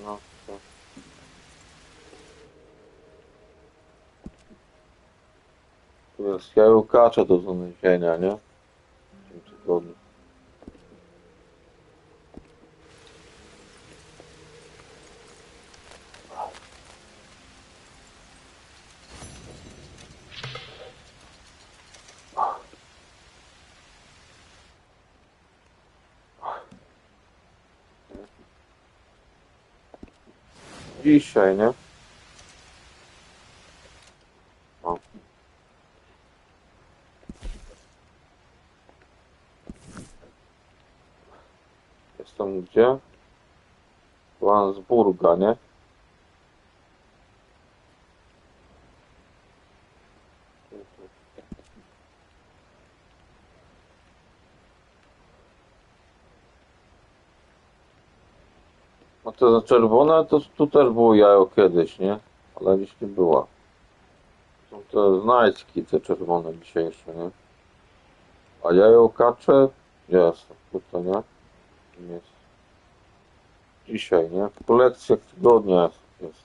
No, to. Tu jest jajukacze do znalezienia, nie? W tym tygodniu. Dzisiaj, nie? O. Jestem gdzie? Lansburga, nie? No to czerwone to tu też było jajo kiedyś, nie? Ale dziś nie była. Są te znajdźki, te czerwone dzisiejsze, nie? A jajo kacze? Jest, tutaj, nie? Jest. Dzisiaj, nie? W kolekcjach tygodnia jest.